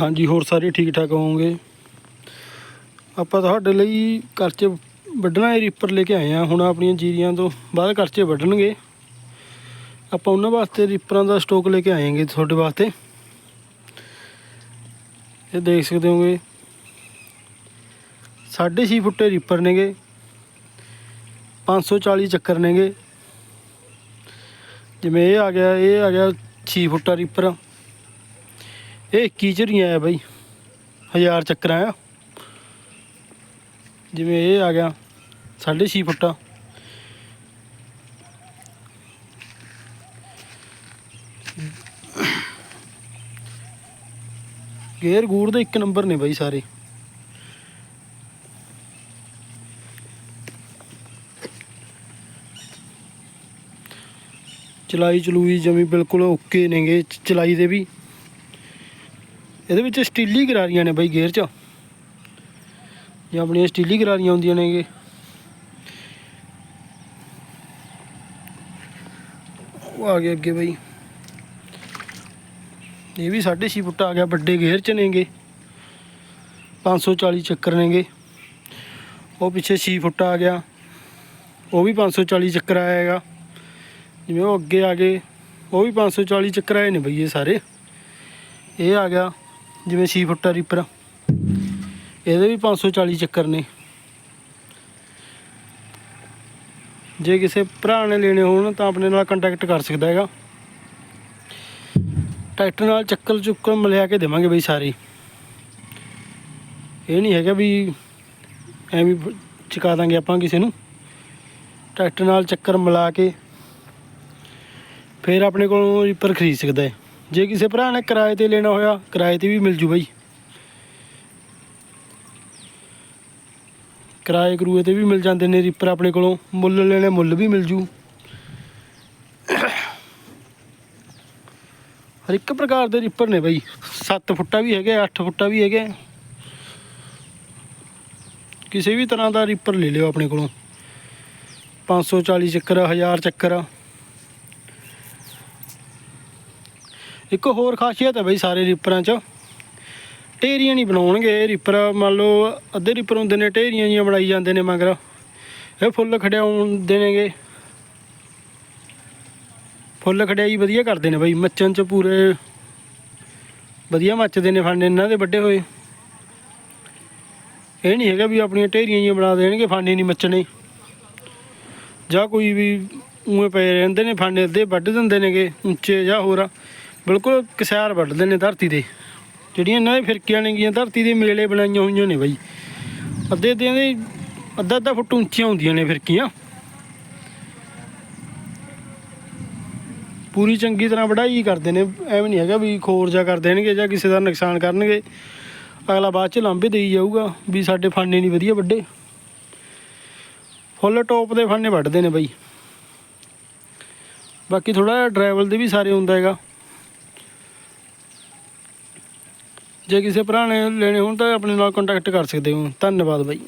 ਹਾਂਜੀ, ਹੋਰ ਸਾਰੇ ਠੀਕ ਠਾਕ ਹੋਵੋਗੇ? ਆਪਾਂ ਤੁਹਾਡੇ ਲਈ ਕਰਚੇ ਵੱਢਣਾ ਇਹ ਰੀਪਰ ਲੈ ਕੇ ਆਏ ਆ, ਹੁਣ ਆਪਣੀਆਂ ਜੀਰੀਆਂ ਤੋਂ ਬਾਅਦ ਕਰਚੇ ਵੱਢਣਗੇ। ਆਪਾਂ ਉਹਨਾਂ ਵਾਸਤੇ ਰੀਪਰਾਂ ਦਾ ਸਟਾਕ ਲੈ ਕੇ ਆਏਗੇ ਤੁਹਾਡੇ ਵਾਸਤੇ। ਇਹ ਦੇਖ ਸਕਦੇ ਹੋਗੇ ਸਾਢੇ ਛੇ ਫੁੱਟੇ ਰੀਪਰ ਨੇਗੇ। 540 ਚੱਕਰ ਨੇਗੇ। ਜਿਵੇਂ ਇਹ ਆ ਗਿਆ, ਇਹ ਆ ਗਿਆ 6 ਫੁੱਟਾ ਰੀਪਰ ਇਹ 21 ਝਰੀਆਂ ਆ ਬਾਈ, ਹਜ਼ਾਰ ਚੱਕਰਾਂ ਆ। ਜਿਵੇਂ ਇਹ ਆ ਗਿਆ 6.5 ਫੁੱਟਾ ਗੇਰ ਗੂੜ ਦੇ ਇੱਕ ਨੰਬਰ ਨੇ ਬਾਈ ਸਾਰੇ। ਚਲਾਈ ਚਲੂਈ ਜਮੀ ਬਿਲਕੁਲ ਓਕੇ ਨੇਗੇ ਚ- ਚਲਾਈ ਦੇ ਵੀ। ਇਹਦੇ ਵਿੱਚ ਸਟੀਲੀ ਗਰਾਰੀਆਂ ਨੇ ਬਾਈ ਗੇਅਰ 'ਚ। ਜਾਂ ਆਪਣੀਆਂ ਸਟੀਲੀ ਗਰਾਰੀਆਂ ਹੁੰਦੀਆਂ ਨੇਗੇ। ਉਹ ਆ ਗਿਆ ਅੱਗੇ ਬਾਈ। ਇਹ ਵੀ 6.5 ਫੁੱਟ ਆ ਗਿਆ, ਵੱਡੇ ਗੇਅਰ 'ਚ ਨੇਗੇ। 540 ਚੱਕਰ ਨੇਗੇ। ਉਹ ਪਿੱਛੇ 6 ਫੁੱਟ ਆ ਗਿਆ। ਉਹ ਵੀ 540 ਚੱਕਰ ਆਏਗਾ ਜਿਵੇਂ ਉਹ ਅੱਗੇ ਆ ਗਏ, ਉਹ ਵੀ 540 ਚੱਕਰ ਆਏ ਨੇ ਬਈ ਇਹ ਸਾਰੇ। ਇਹ ਆ ਗਿਆ। ਜਿਵੇਂ 6 ਫੁੱਟਾ ਰੀਪਰ ਇਹਦੇ ਵੀ 540 ਚੱਕਰ ਨੇ। ਜੇ ਕਿਸੇ ਭਰਾ ਨੇ ਲੈਣੇ ਹੋਣ ਤਾਂ ਆਪਣੇ ਨਾਲ ਕੰਟੈਕਟ ਕਰ ਸਕਦਾ ਹੈਗਾ। ਟਰੈਕਟਰ ਨਾਲ ਚੱਕਰ ਚੁੱਕਰ ਮਿਲਿਆ ਕੇ ਦੇਵਾਂਗੇ ਬਈ ਸਾਰੇ। ਇਹ ਨਹੀਂ ਹੈਗਾ ਵੀ ਐਵੇਂ ਬ- ਚੁਕਾ ਦਾਂਗੇ ਆਪਾਂ ਕਿਸੇ ਨੂੰ। ਟਰੈਕਟਰ ਨਾਲ ਚੱਕਰ ਮਿਲਾ ਕੇ ਫਿਰ ਆਪਣੇ ਕੋਲੋਂ ਰੀਪਰ ਖਰੀਦ ਸਕਦਾ ਹੈ। ਜੇ ਕਿਸੇ ਭਰਾ ਨੇ ਕਿਰਾਏ ਤੇ ਲੈਣਾ ਹੋਇਆ, ਕਿਰਾਏ ਤੇ ਵੀ ਮਿਲ ਜੂ ਬਾਈ। ਕਿਰਾਏ ਕਰੂਏ ਤੇ ਵੀ ਮਿਲ ਜਾਂਦੇ ਨੇ ਰੀਪਰ ਆਪਣੇ ਕੋਲੋਂ, ਮੁੱਲ ਲੈਣੇ ਮੁੱਲ ਵੀ ਮਿਲ ਜੂ। ਹਰ ਇੱਕ ਪ੍ਰਕਾਰ ਦੇ ਰੀਪਰ ਨੇ ਬਾਈ। 7 ਫੁੱਟਾ ਵੀ ਹੈਗੇ 8 ਫੁੱਟਾ ਵੀ ਹੈਗੇ। ਕਿਸੇ ਵੀ ਤਰ੍ਹਾਂ ਦਾ ਰੀਪਰ ਲੈ ਲਿਓ ਆਪਣੇ ਕੋਲੋਂ। 540 ਚੱਕਰ 1000 ਚੱਕਰ। ਇੱਕ ਹੋਰ ਖਾਸੀਅਤ ਹੈ ਬਈ ਸਾਰੇ ਰੀਪਰਾਂ 'ਚ। ਢੇਰੀਆਂ ਨਹੀਂ ਬਣਾਉਣਗੇ, ਇਹ ਰੀਪਰ ਮੰਨ ਲਓ ਅੱਧੇ ਰੀਪਰ ਹੁੰਦੇ ਨੇ, ਢੇਰੀਆਂ ਜੀਆਂ ਬਣਾਈ ਜਾਂਦੇ ਨੇ ਮਗਰ। ਇਹ ਫੁੱਲ ਖੜਿਆਉਂਦੇ ਨੇਗੇ ਫੁੱਲ ਖੜਿਆਈ ਵਧੀਆ ਕਰਦੇ ਨੇ ਬਈ, ਮੱਚਣ 'ਚ ਪੂਰੇ ਵਧੀਆ ਮੱਚਦੇ ਨੇ ਫਾਂਡੇ ਇਹਨਾਂ ਦੇ ਵੱਡੇ ਹੋਏ। ਇਹ ਨਹੀਂ ਹੈਗਾ ਵੀ ਆਪਣੀਆਂ ਢੇਰੀਆਂ ਜੀਆਂ ਬਣਾ ਦੇਣਗੇ ਫਾਂਡੇ ਨਹੀਂ ਮੱਚਣੇ। ਜਾਂ ਕੋਈ ਵੀ ਉਵੇਂ ਪਏ ਰਹਿੰਦੇ ਨੇ ਫਾਂਡੇ ਅੱਧੇ ਵੱਢ ਦਿੰਦੇ ਨੇਗੇ, ਉੱਚੇ ਜਾਂ ਹੋਰ। ਬਿਲਕੁਲ ਕਿਸਾਰ ਵੱਢਦੇ ਨੇ ਧਰਤੀ ਦੇ ਜਿਹੜੀਆਂ ਇਹਨਾਂ ਦੇ ਫਿਰਕੀਆਂ ਨੇਗੀਆਂ ਧਰਤੀ ਦੇ ਮੇਲੇ ਬਣਾਈਆਂ ਹੋਈਆਂ ਨੇ ਬਾਈ। ਅੱਧੇ ਅੱਧੇ ਦੇ ਅੱਧਾ ਅੱਧਾ ਫੁੱਟ ਉੱਚੀਆਂ ਹੁੰਦੀਆਂ ਨੇ ਫਿਰਕੀਆਂ। ਪੂਰੀ ਚੰਗੀ ਤਰ੍ਹਾਂ ਵਢਾਈ ਕਰਦੇ ਨੇ। ਐਵੇਂ ਨਹੀਂ ਹੈਗਾ ਵੀ ਖੋਰ ਜਾ ਕਰ ਦੇਣਗੇ ਜਾਂ ਕਿਸੇ ਦਾ ਨੁਕਸਾਨ ਕਰਨਗੇ। ਅਗਲਾ ਬਾਅਦ ਚ ਲਾਂਭੇ ਦੇਈ ਜਾਊਗਾ ਵੀ ਸਾਡੇ ਫਾਨੇ ਨਹੀਂ ਵਧੀਆ ਵੱਡੇ ਫੁੱਲ ਟੌਪ ਦੇ ਫਾਨੇ ਵੱਢਦੇ ਨੇ ਬਾਈ। ਬਾਕੀ ਥੋੜਾ ਡਰਾਈਵਲ ਦੇ ਵੀ ਸਾਰੇ ਹੁੰਦਾ ਹੈਗਾ। ਜੇ ਕਿਸੇ ਭਰਾ ਨੇ ਲੈਣੇ ਹੋਣ ਤਾਂ ਆਪਣੇ ਨਾਲ ਕੰਟੈਕਟ ਕਰ ਸਕਦੇ ਹੋ। ਧੰਨਵਾਦ ਬਾਈ।